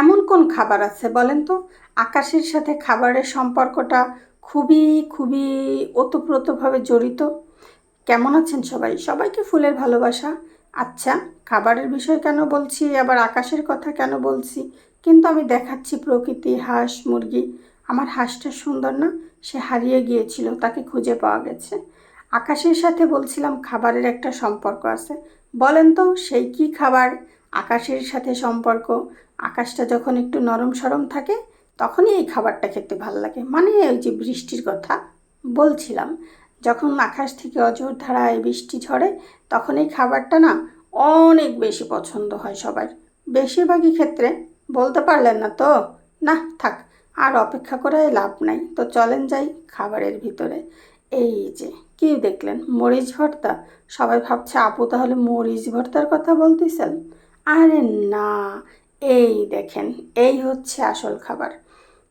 এমন কোন খাবার আছে বলেন তো? আকাশের সাথে খাবারের সম্পর্কটা খুবই খুবই ওতপ্রোতভাবে জড়িত। কেমন আছেন সবাই? সবাইকে ফুলের ভালোবাসা। আচ্ছা খাবারের বিষয় কেন বলছি? আবার আকাশের কথা কেন বলছি? কিন্তু আমি দেখাচ্ছি প্রকৃতি, হাঁস, মুরগি। আমার হাঁসটা সুন্দর না? সে হারিয়ে গিয়েছিল, তাকে খুঁজে পাওয়া গেছে। আকাশের সাথে বলছিলাম খাবারের একটা সম্পর্ক আছে। বলেন তো, সেই কি খাবার? আকাশের সাথে সম্পর্ক, আকাশটা যখন একটু নরম সরম থাকে, তখনই এই খাবারটা খেতে ভালো লাগে। মানে ওই যে বৃষ্টির কথা বলছিলাম, যখন আকাশ থেকে অজর ধারায় বৃষ্টি ঝরে, তখন এই খাবারটা না অনেক বেশি পছন্দ হয় সবার। বেশিরভাগই ক্ষেত্রে, বলতে পারলেন না তো না থাক, আর অপেক্ষা করে লাভ নাই, তো চলেন যাই খাবারের ভিতরে। এই যে, কি দেখলেন, মরিচ ভর্তা? সবাই ভাবছে, আপু তাহলে মরিচ ভর্তার কথা বলতেছেন? আরে না, এই দেখেন, এই হচ্ছে আসল খাবার।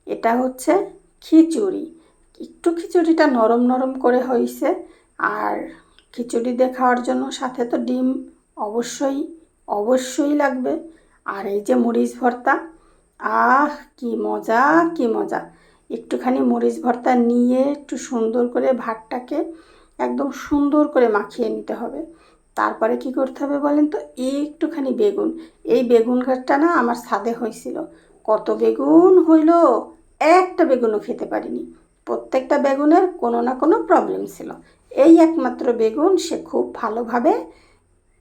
এটা হচ্ছে খিচুড়ি। একটু খিচুড়িটা নরম নরম করে হয়েছে আর খিচুড়ি দিয়ে খাওয়ার জন্য সাথে তো ডিম অবশ্যই অবশ্যই লাগবে। আর এই যে মরিচ ভর্তা, আহ, কি মজা কি মজা। একটুখানি মরিচ ভর্তা নিয়ে একটু সুন্দর করে ভাতটাকে একদম সুন্দর করে মাখিয়ে নিতে হবে। তারপরে কি করতে হবে বলেন তো? একটুখানি বেগুন। এই বেগুন গাছটা না আমার ছাদে হয়েছিল। কত বেগুন হইল? একটা বেগুনও খেতে পারিনি। প্রত্যেকটা বেগুনের কোনো না কোনো প্রবলেম ছিল। এই একমাত্র বেগুন সে খুব ভালোভাবে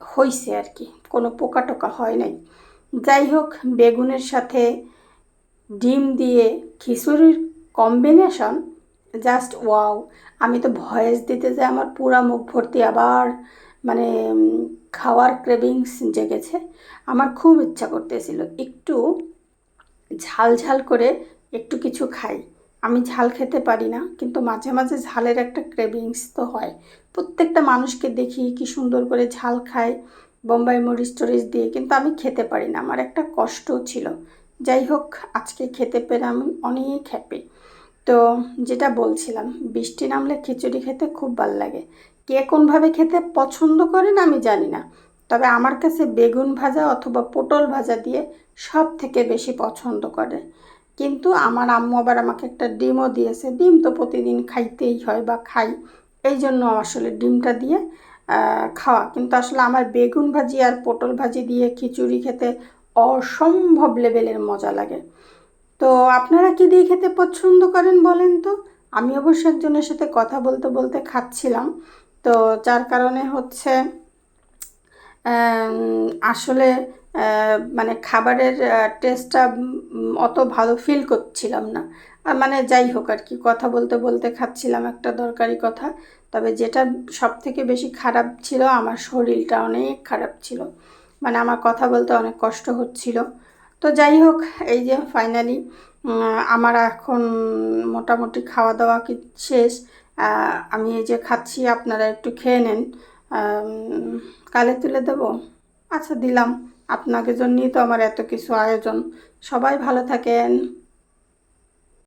হইছে আর কি। কোনো পোকা টোকা হয় নাই। যাই হোক, বেগুনের সাথে ডিম দিয়ে খিচুড়ির কম্বিনেশন জাস্ট ওয়াও আমি তো ভয়েস দিতে যে আমার পুরা মুখ ভর্তি আবার মানে খাওয়ার ক্রেভিংস জেগেছে। আমার খুব ইচ্ছা করতেছিল, একটু ঝাল ঝাল করে একটু কিছু খাই। আমি ঝাল খেতে পারি না, কিন্তু মাঝে মাঝে ঝালের একটা ক্রেভিংস তো হয়। প্রত্যেকটা মানুষকে দেখি কি সুন্দর করে ঝাল খায়, বোম্বাই মরিচ টরিচ দিয়ে, কিন্তু আমি খেতে পারি না। আমার একটা কষ্ট ছিল। যাই হোক, আজকে খেতে পেরে আমি অনেক হ্যাপি তো, যেটা বলছিলাম, বৃষ্টি নামলে খিচুড়ি খেতে খুব ভালো লাগে। কে কোনভাবে খেতে পছন্দ করেন আমি জানি না। তবে আমার কাছে বেগুন ভাজা অথবা পটল ভাজা দিয়ে সব থেকে বেশি পছন্দ করে। কিন্তু আমার আম্মু আবার আমাকে একটা ডিমও দিয়েছে। ডিম তো প্রতিদিন খাইতেই হয় বা খাই। এই জন্য আসলে ডিমটা দিয়ে খাওয়া। কিন্তু আসলে আমার বেগুন ভাজি আর পটল ভাজি দিয়ে খিচুড়ি খেতে অসম্ভব লেভেলের মজা লাগে। তো আপনারা কি দিয়ে খেতে পছন্দ করেন বলেন তো? আমি অবশ্য একজনের সাথে কথা বলতে বলতে খাচ্ছিলাম। তো যার কারণে হচ্ছে আসলে মানে খাবারের টেস্টটা অত ভালো ফিল করছিলাম না। আর মানে যাই হোক আর কি, কথা বলতে বলতে খাচ্ছিলাম একটা দরকারি কথা। তবে যেটা সব থেকে বেশি খারাপ ছিল, আমার শরীরটা অনেক খারাপ ছিল। মানে আমার কথা বলতে অনেক কষ্ট হচ্ছিল। তো যাই হোক, এই যে ফাইনালি আমার এখন মোটামুটি খাওয়া দাওয়া কি শেষ। আমি এই যে খাচ্ছি, আপনারা একটু খেয়ে নেন। কালে তুলে দেব? আচ্ছা দিলাম। আপনাকে জন্যই তো আমার এত কিছু আয়োজন। সবাই ভালো থাকেন।